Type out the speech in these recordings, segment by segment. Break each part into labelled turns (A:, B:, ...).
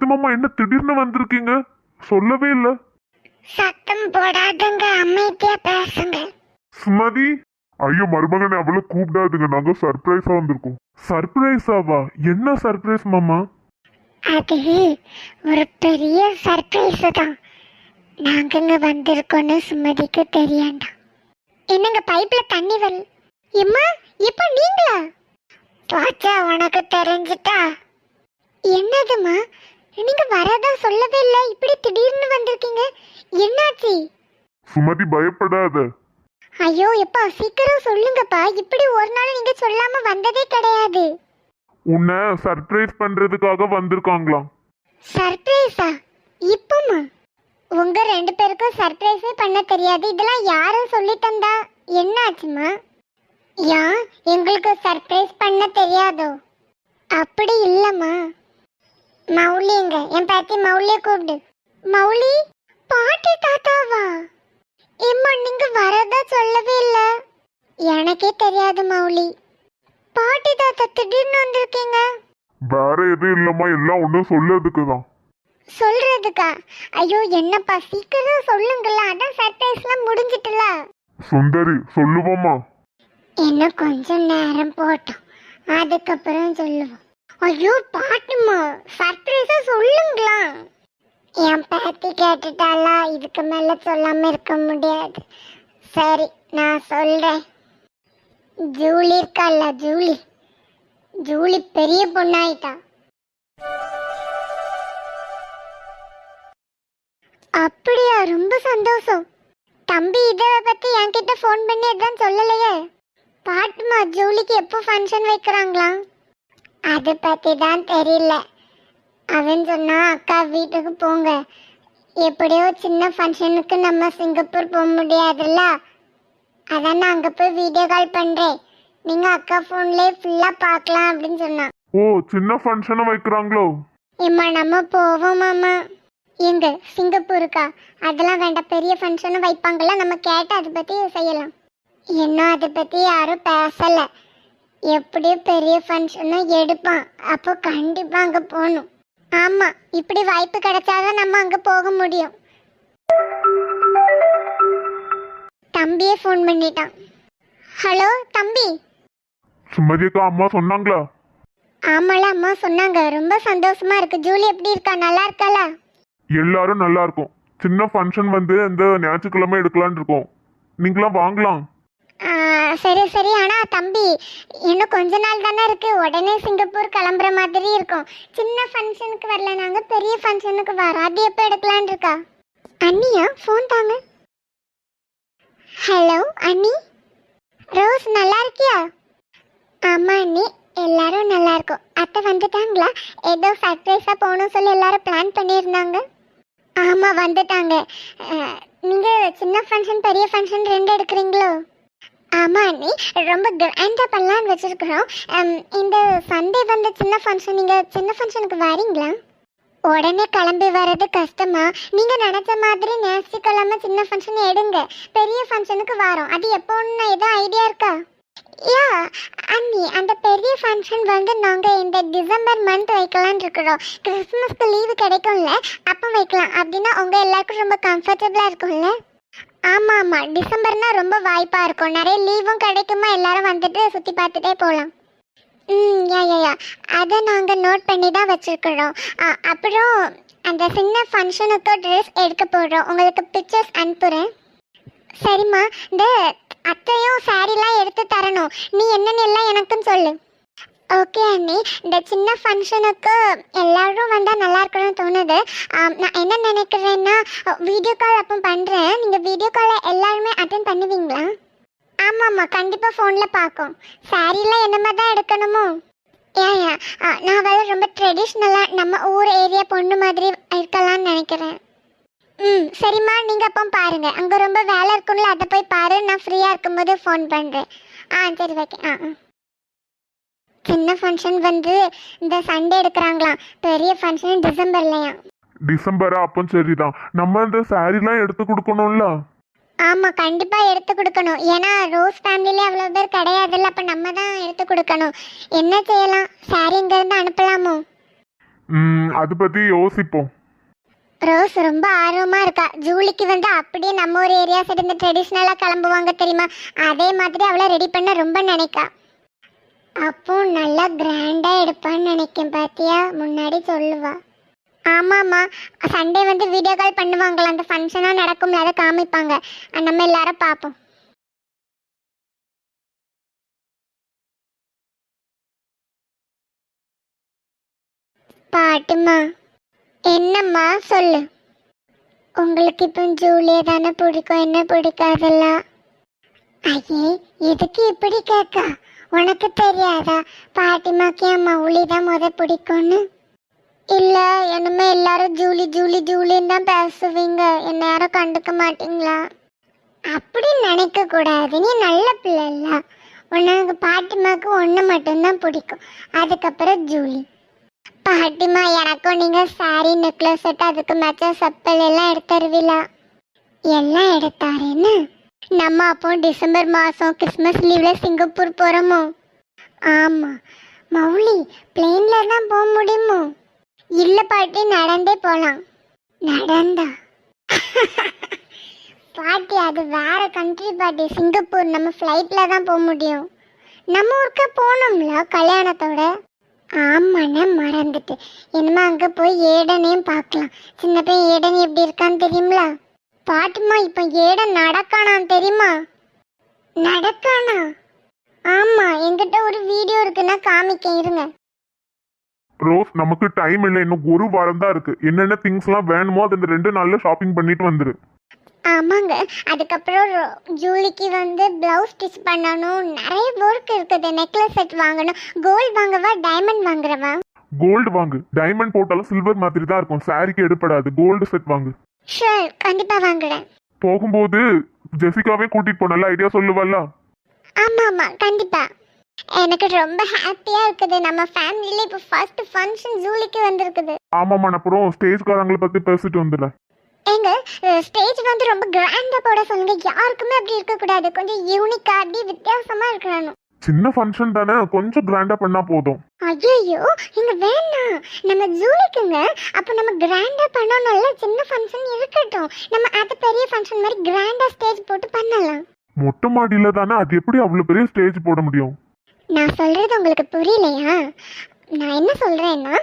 A: மருமகனே
B: நீங்களா அத்தை மாமா என்ன திடீர்னு வந்திருக்கீங்க? சொல்லவே இல்ல.
A: சத்தம் போடாதுங்க அமைதியா பேசுங்க.
B: சுமதி? ஐயோ மருமகனை அவ்வளவு கூப்பிடாதுங்க. நாங்க சர்ப்ரைஸா வந்திருக்கோம். சர்ப்ரைஸாவா என்ன சர்ப்ரைஸ் மாமா?
A: அது ஒரு பெரிய சர்ப்ரைஸ் தான். நாங்கங்க வந்திருக்கோன்னு சுமதிக்கு தெரியண்டாம். என்னங்க பைப்ல தண்ணி வரல எம்மா இப்ப நீங்களா? பாச்சா உனக்கு தெரிஞ்சிட்டா? என்னதுமா நீங்க வரதா சொல்லவே இல்லை. இப்படி திடீர்னு வந்திருக்கீங்க. என்னாச்சு?
B: சுமதி பயப்படாத.
A: ஐயோ எப்பா சீக்கிரம் சொல்லுங்கப்பா. இப்படி ஒரு நாள் நீங்க சொல்லாம வந்ததே கிடையாது.
B: உன்னை சர்ப்ரைஸ் பண்றதுக்காக வந்திருக்காங்களாம்.
A: சர்ப்ரைஸா இப்போமா? உங்க ரெண்டு பேருக்கும் சர்ப்ரைஸே பண்ண தெரியாது. இதெல்லாம் யாரும் சொல்லி தந்தா என்னாச்சுமா? யா எங்களுக்கு சர்ப்ரைஸ் பண்ண தெரியாதோ? அப்படி இல்லம்மா. மௌலிங்க என் பாட்டி மௌலிய கூப்பிடு. மௌலி பாட்டி தாத்தாவா? இம்மா நீங்க வரதா சொல்லவே இல்ல. எனக்கே தெரியாது மௌலி. பாட்டி தாத்தா திடீர்னு வந்திருக்கீங்க?
B: வேற எதுவும் இல்லம்மா எல்லாம் ஒன்றும் சொல்லதுக்கு தான்
A: சொல்றதுக்கா? ஐயோ என்னப்பா சீக்கிரம் சொல்லுங்களா அதான் சர்ப்ரைஸ்லாம் முடிஞ்சிட்டுல.
B: சுந்தரி சொல்லுவோமா
A: இன்னும் கொஞ்சம் நேரம் போட்டோம். அதுக்கப்புறம் சொல்லுவோம். ஐயோ பாட்டுமா. சர்ப்ரைஸா சொல்லுங்களா. என் பேத்தி கேட்டுட்டாளா இதுக்கு மேல சொல்லாம இருக்க முடியாது. சரி நான் சொல்றேன். ஜூலி இருக்கால ஜூலி. ஜூலி பெரிய பொண்ணாயிட்டா. அப்படியா ரொம்ப சந்தோஷம். தம்பி இதை பத்தி என்கிட்ட ஃபோன் பண்ணி எதுவும் சொல்லலையே. பாட்டுமா ஜூலிக்கு எப்போ ஃபங்க்ஷன் வைக்கிறாங்களா? அதை பத்தி தான் தெரியல. அவன் சொன்னா அக்கா வீட்டுக்கு போங்க. எப்படியோ சின்ன ஃபங்க்ஷனுக்கு நம்ம சிங்கப்பூர் போக முடியாதுல்ல? அதான் நான் அங்கே போய் வீடியோ கால் பண்ணுறேன் நீங்கள் அக்கா ஃபோன்லேயே ஃபுல்லாக பார்க்கலாம் அப்படின்னு சொன்னான்
B: ஓ சின்ன ஃபங்க்ஷனை வைக்கிறாங்களோ?
A: இம்மா நம்ம போவோம் மாமா. எங்க சிங்கப்பூருக்கா? அதெல்லாம் வேண்டாம் பெரிய ஃபங்க்ஷனும் வைப்பாங்கல்ல நம்ம கேட்டு அதை பற்றி செய்யலாம். இன்னும் அதை பற்றி யாரும் பேசலை. எப்படியும் பெரிய ஃபங்க்ஷனும் எடுப்பான். அப்போ கண்டிப்பாக அங்கே போகணும் ஆமாம் இப்படி வாய்ப்பு கிடைச்சாதான் நம்ம அங்கே போக முடியும். தம்பியே ஃபோன் பண்ணிட்டான். ஹலோ தம்பி?
B: சுமதிக்கா அம்மா சொன்னாங்களா?
A: ஆமால அம்மா சொன்னாங்க. ரொம்ப சந்தோஷமா இருக்கு. ஜூலி எப்படி இருக்கா? நல்லா இருக்காளா?
B: எல்லாரும் நல்லா இருக்கும். சின்ன ஃபங்க்ஷன் வந்து இந்த ஞாயிற்றுக்கிழமை எடுக்கலாம்னு இருக்கோம். நீங்களாம் வாங்கலாம்.
A: சரி சரி. ஆனால் தம்பி இன்னும் கொஞ்ச நாள் தானே இருக்குது உடனே சிங்கப்பூர் கிளம்புற மாதிரி இருக்கும். சின்ன ஃபங்க்ஷனுக்கு வரல. நாங்கள் பெரிய ஃபங்க்ஷனுக்கு வரோம் அது எப்போ எடுக்கலான் இருக்கா? அண்ணியா ஃபோன் தாங்க. ஹலோ அண்ணி. ரோஸ் நல்லா இருக்கியா? ஆமாம் அண்ணி. எல்லாரும் நல்லா இருக்கும். அத்தை வந்துட்டாங்களா? ஏதோ ஃபேக்ட்ரிஸாக போகணும் சொல்லி எல்லாரும் பிளான் பண்ணியிருந்தாங்க. ஆமாம் வந்துட்டாங்க. நீங்கள் சின்ன ஃபங்க்ஷன் பெரிய ஃபங்க்ஷன் ரெண்டு எடுக்கிறீங்களோ? ஆமா அண்ணி ரொம்ப கிராண்டாக பண்ணலான்னு வச்சிருக்கிறோம். இந்த சண்டே வந்த சின்ன ஃபங்க்ஷன் நீங்கள் சின்ன ஃபங்க்ஷனுக்கு வரீங்களா? உடனே கிளம்பி வர்றது கஷ்டமா? நீங்கள் நினைச்ச மாதிரி ஞாயிற்றுக்கிழமை சின்ன ஃபங்க்ஷன் எடுங்க. பெரிய ஃபங்க்ஷனுக்கு வரோம். அது எப்போன்னு ஏதோ ஐடியா இருக்கா? யா அண்ணி அந்த பெரிய ஃபங்க்ஷன் வந்து நாங்கள் இந்த டிசம்பர் மந்த் வைக்கலான் இருக்கிறோம். கிறிஸ்மஸ்க்கு லீவு கிடைக்கும்ல அப்போ வைக்கலாம். அப்படின்னா உங்கள் எல்லாருக்கும் ரொம்ப கம்ஃபர்டபுளாக இருக்கும்ல? ஆமாம் ஆமாம் டிசம்பர்னா ரொம்ப வாய்ப்பாக இருக்கும். நிறைய லீவும் கிடைக்குமா? எல்லாரும் வந்துட்டு சுற்றி பார்த்துட்டே போகலாம் ம் யா யா யா. அதை நாங்கள் நோட் பண்ணி தான் வச்சுருக்கிறோம். அப்புறம் அந்த சின்ன ஃபங்க்ஷனுக்கு ட்ரெஸ் எடுக்க போடுறோம். உங்களுக்கு பிக்சர்ஸ் அனுப்புகிறேன் சரிம்மா. இந்த அத்தையும் சாரிலாம் எடுத்து தரணும். நீ என்னன்னு எல்லாம் எனக்கும் சொல்லு. ஓகே அண்ணி. இந்த சின்ன ஃபங்க்ஷனுக்கு எல்லாரும் வந்தால் நல்லா இருக்கணும்னு தோணுது. நான் என்ன நினைக்கிறேன்னா வீடியோ கால் அப்போ பண்ணுறேன் நீங்கள் வீடியோ காலை எல்லாருமே அட்டன் பண்ணுவீங்களா? ஆமாம்மா கண்டிப்பாக ஃபோனில் பார்க்கும். சாரிலாம் என்ன மாதிரி தான் எடுக்கணுமோ? ஏன் ஆ, நான் வேலை ரொம்ப ட்ரெடிஷ்னலாக நம்ம ஊர் ஏரியா பொண்ணு மாதிரி இருக்கலாம்னு நினைக்கிறேன். ம் சரிம்மா. நீங்கள் அப்போ பாருங்கள் அங்கே ரொம்ப வேலை இருக்கும்ல அதை போய் பாரு. நான் ஃப்ரீயாக இருக்கும்போது ஃபோன் பண்ணுறேன் ஆ சரி ஓகே ஆ ஆ. சின்ன ஃபங்க்ஷன் வந்து இந்த சண்டே எடுக்கிறாங்களாம். பெரிய ஃபங்க்ஷன் டிசம்பர்லையா?
B: டிசம்பரா? அப்போ சரிதான். நம்ம இந்த சாரிலாம் எடுத்து கொடுக்கணும்ல?
A: ஆமா கண்டிப்பா எடுத்து கொடுக்கணும். ஏன்னா ரோஸ் ஃபேமிலில அவ்வளவு பேர் கிடையாதுல்ல அப்ப நம்ம தான் எடுத்து கொடுக்கணும். என்ன செய்யலாம்? சாரி இங்க இருந்து அனுப்பலாமோ?
B: ம் அது பத்தி யோசிப்போம்.
A: ரோஸ் ரொம்ப ஆர்வமா இருக்கா? ஜூலிக்கு வந்து அப்படியே நம்ம ஒரு ஏரியா சைடு இந்த ட்ரெடிஷ்னலா கிளம்புவாங்க தெரியுமா? அதே மாதிரி அவளை ரெடி பண்ண ரொம்ப நினைக்கா. அப்போ நல்லா கிராண்டா எடுப்பான்னு நினைக்கேன் பாத்தியா? முன்னாடி சொல்லுவா. ஆமாம்மா. சண்டே வந்து வீடியோ கால் பண்ணுவாங்களா? அந்த ஃபங்க்ஷனாக நடக்கும்ல அதை காமிப்பாங்க. நம்ம எல்லாரும் பார்ப்போம். பாட்டுமா என்னம்மா? சொல்லு. உங்களுக்கு இப்போ ஜூலியை தானே பிடிக்கும்? என்ன பிடிக்காதல்ல ஐயே எதுக்கு இப்படி கேட்கா? உனக்கு தெரியாதா? பாட்டிமாக்கு என் மௌலி தான் முத பிடிக்கும்னு. இல்லை என்னமே எல்லாரும் ஜூலி ஜூலி ஜூலின்னு தான் பேசுவீங்க. என்ன யாரும் கண்டுக்க மாட்டீங்களா? அப்படி நினைக்க கூடாது. நீ நல்ல பிள்ளை இல்ல உனக்கு பாட்டிமாக்கு ஒன்று மட்டும்தான் பிடிக்கும். அதுக்கப்புறம் ஜூலி. பாட்டிமா எனக்கும் நீங்கள் சாரி நெக்லஸ் செட் அதுக்கு மேட்சா செப்பல் எல்லாம் எடுத்துருவீங்களா எல்லாம் எடுத்தாருன்னு நம்ம அப்போ டிசம்பர் மாதம் கிறிஸ்மஸ் லீவில் சிங்கப்பூர் போகிறோமோ ஆமாம் மௌலி பிளேன்ல தான் போக முடியுமோ? இல்லை பாட்டி நடந்தே போகலாம் நடந்தா? பாட்டி அது வேற கண்ட்ரி பாட்டி. சிங்கப்பூர் நம்ம ஃப்ளைட்டில் தான் போக முடியும். நம்ம ஊருக்கு போகணும்ல கல்யாணத்தோட? ஆமாண்ணே மறந்துட்டு என்னமா அங்கே போய் ஏடனையும் பார்க்கலாம். சின்ன பையன் ஏடன் எப்படி இருக்கான்னு தெரியுங்களா பாட்டுமா இப்போ ஏடன் நடக்கானான் தெரியுமா? நடக்கானா? ஆமா என்கிட்ட ஒரு வீடியோ இருக்குன்னா காமிக்க இருங்க.
B: ரோஸ் நமக்கு டைம் இல்லை இன்னும் ஒரு வாரம் தான் இருக்கு. என்னென்ன திங்ஸ்லாம் வேணுமோ அது இந்த ரெண்டு நாள்ல ஷாப்பிங் பண்ணிட்டு வந்துரு.
A: ஆமாங்க அதுக்கப்புறம் ஜூலிக்கு வந்து பிளவுஸ் ஸ்டிச் பண்ணணும். நிறைய ஒர்க் இருக்குது. நெக்லஸ் செட் வாங்கணும். கோல்டு வாங்கவா டைமண்ட் வாங்குறவா?
B: கோல்டு வாங்கு. டைமண்ட் போட்டாலும் சில்வர் மாதிரி தான் இருக்கும். சாரிக்கு எடுப்படாது. கோல்டு செட் வாங்கு.
A: ஷூர் கண்டிப்பா வாங்குறேன்.
B: போகும்போது ஜெசிகாவே கூட்டிட்டு போனல ஐடியா சொல்லுவல்ல?
A: ஆமா ஆமா கண்டிப்பா. எனக்கு ரொம்ப ஹாப்பியா இருக்குது. நம்ம ஃபேமிலியில இப்போ ஃபர்ஸ்ட் ஃபங்க்ஷன் ஜூலிக்கு வந்திருக்குது.
B: ஆமாம்மா நான் அப்புறம் ஸ்டேஜ்காரங்களை பத்தி பேசிட்டு வந்துடுறேன்
A: எங்க ஸ்டேஜ் வந்து ரொம்ப கிராண்டா போட சொல்லுங்க. யாருக்குமே அப்படி இருக்க கூடாது கொஞ்சம் யூனிக்கா அப்படி வித்தியாசமா இருக்கணும்.
B: சின்ன ஃபங்க்ஷன் தானே கொஞ்சம் கிராண்டா பண்ணா போதும்.
A: ஐயோ இங்க வேணாம் நம்ம ஜூலிக்குங்க. அப்ப நம்ம கிராண்டா பண்ணணும்ல சின்ன ஃபங்க்ஷன் இருக்கட்டும். நம்ம அது பெரிய ஃபங்க்ஷன் மாதிரி கிராண்டா ஸ்டேஜ் போட்டு பண்ணலாம்.
B: மொட்டை மாடியில தானே அது எப்படி அவ்வளவு பெரிய ஸ்டேஜ் போட முடியும்?
A: நான் சொல்றது உங்களுக்கு புரியலையா? நான் என்ன சொல்றேன்னா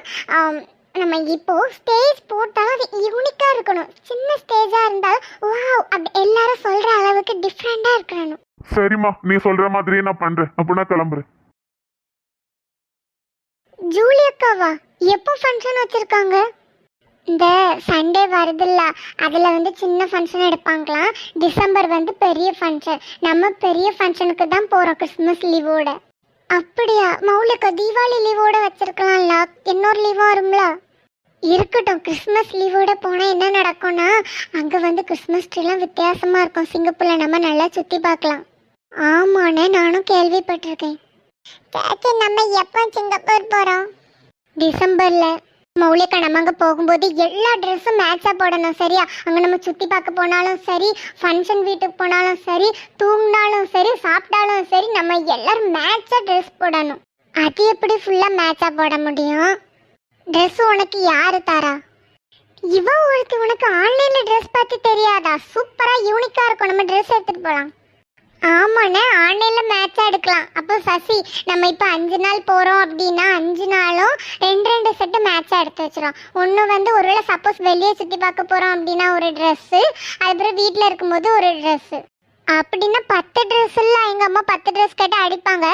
A: நம்ம இப்போ ஸ்டேஜ் போட்டாலும் அது யூனிக்கா இருக்கணும். சின்ன ஸ்டேஜா இருந்தாலும் வாவ் அப்படி எல்லாரும் சொல்ற அளவுக்கு டிஃப்ரெண்டா இருக்கணும்.
B: சரிம்மா நீ சொல்ற மாதிரியே நான் பண்றேன். அப்ப நான் கிளம்புறேன்.
A: ஜூலி அக்காவா எப்போ ஃபங்க்ஷன் வச்சிருக்காங்க? இந்த சண்டே வருதுல்ல அதில் வந்து சின்ன ஃபங்க்ஷன் எடுப்பாங்களாம். டிசம்பர் வந்து பெரிய ஃபங்க்ஷன் நம்ம பெரிய ஃபங்க்ஷனுக்கு தான் போகிறோம் கிறிஸ்மஸ் லீவோட அப்படியா? மௌலிகா தீபாவளி லீவோட வச்சிருக்கலாம்ல. இன்னொரு லீவாக வரும்ல? இருக்கட்டும் கிறிஸ்மஸ் லீவோட போனால் என்ன நடக்கும்னா அங்கே வந்து கிறிஸ்மஸ் ட்ரீலாம் வித்தியாசமாக இருக்கும். சிங்கப்பூரில் நம்ம நல்லா சுற்றி பார்க்கலாம். ஆமாண்ணே நானும் கேள்விப்பட்டிருக்கேன். சாச்சி நம்ம எப்போ சிங்கப்பூர் போகிறோம் டிசம்பரில். மௌலிகா நம்ம அங்கே போகும்போது எல்லா ட்ரெஸ்ஸும் மேட்சாக போடணும் சரியா? அங்கே நம்ம சுற்றி பார்க்க போனாலும் சரி ஃபங்க்ஷன் வீட்டுக்கு போனாலும் சரி தூங்கினாலும் சரி சாப்பிட்டாலும் சரி நம்ம எல்லோரும் மேட்சாக ட்ரெஸ் போடணும். அது எப்படி ஃபுல்லாக மேட்சாக போட முடியும்? ட்ரெஸ் உனக்கு யார் தரா? இவ ஒருத்தி உனக்கு ஆன்லைனில் ட்ரெஸ் பார்த்து தெரியாதா? சூப்பராக யூனிக்காக இருக்கும். நம்ம ட்ரெஸ் எடுத்துகிட்டு போகலாம் ஆமாண்ணே ஆன்லைனில் மேட்சாக எடுக்கலாம். அப்போ சசி நம்ம இப்போ அஞ்சு நாள் போகிறோம் அப்படின்னா அஞ்சு நாளும் ரெண்டு ரெண்டு செட்டு மேட்சாக எடுத்து வச்சிரும். ஒன்று வந்து ஒருவேளை சப்போஸ் வெளியே சுற்றி பார்க்க போகிறோம் அப்படின்னா ஒரு ட்ரெஸ்ஸு அதுக்கப்புறம் வீட்டில் இருக்கும்போது ஒரு ட்ரெஸ்ஸு அப்படின்னா பத்து ட்ரெஸ் இல்லை எங்கள் அம்மா பத்து ட்ரெஸ் கேட்டு அடிப்பாங்க.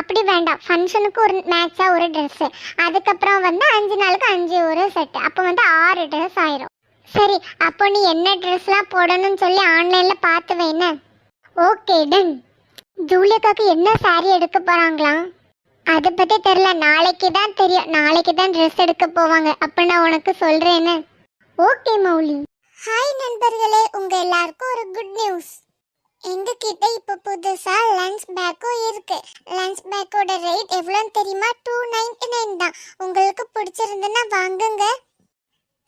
A: அப்படி வேண்டாம். ஃபங்க்ஷனுக்கு ஒரு மேட்சாக ஒரு ட்ரெஸ்ஸு அதுக்கப்புறம் வந்து அஞ்சு நாளுக்கு அஞ்சு ஒரு செட்டு அப்போ வந்து ஆறு ட்ரெஸ் ஆயிரும். சரி அப்போ நீ என்ன ட்ரெஸ்லாம் போடணும்னு சொல்லி ஆன்லைனில் பார்த்து வைன ஓகே டன் ஜூலியக்காக்கு என்ன சாரி எடுக்க போகிறாங்களாம் அதை பற்றி தெரில நாளைக்கு தான் தெரியும் நாளைக்கு தான் ட்ரெஸ் எடுக்க போவாங்க. அப்போ நான் உனக்கு சொல்கிறேன்னு ஓகே மௌலி. ஹாய் நண்பர்களே. உங்கள் எல்லாருக்கும் ஒரு குட் நியூஸ் எங்ககிட்ட இப்போ புதுசாக லஞ்ச் பேக்கும் இருக்கு. லஞ்ச் பேக்கோட ரேட் எவ்வளோன்னு தெரியுமா? டூ நைன்டி நைன் தான். உங்களுக்கு பிடிச்சிருந்துன்னா வாங்குங்க.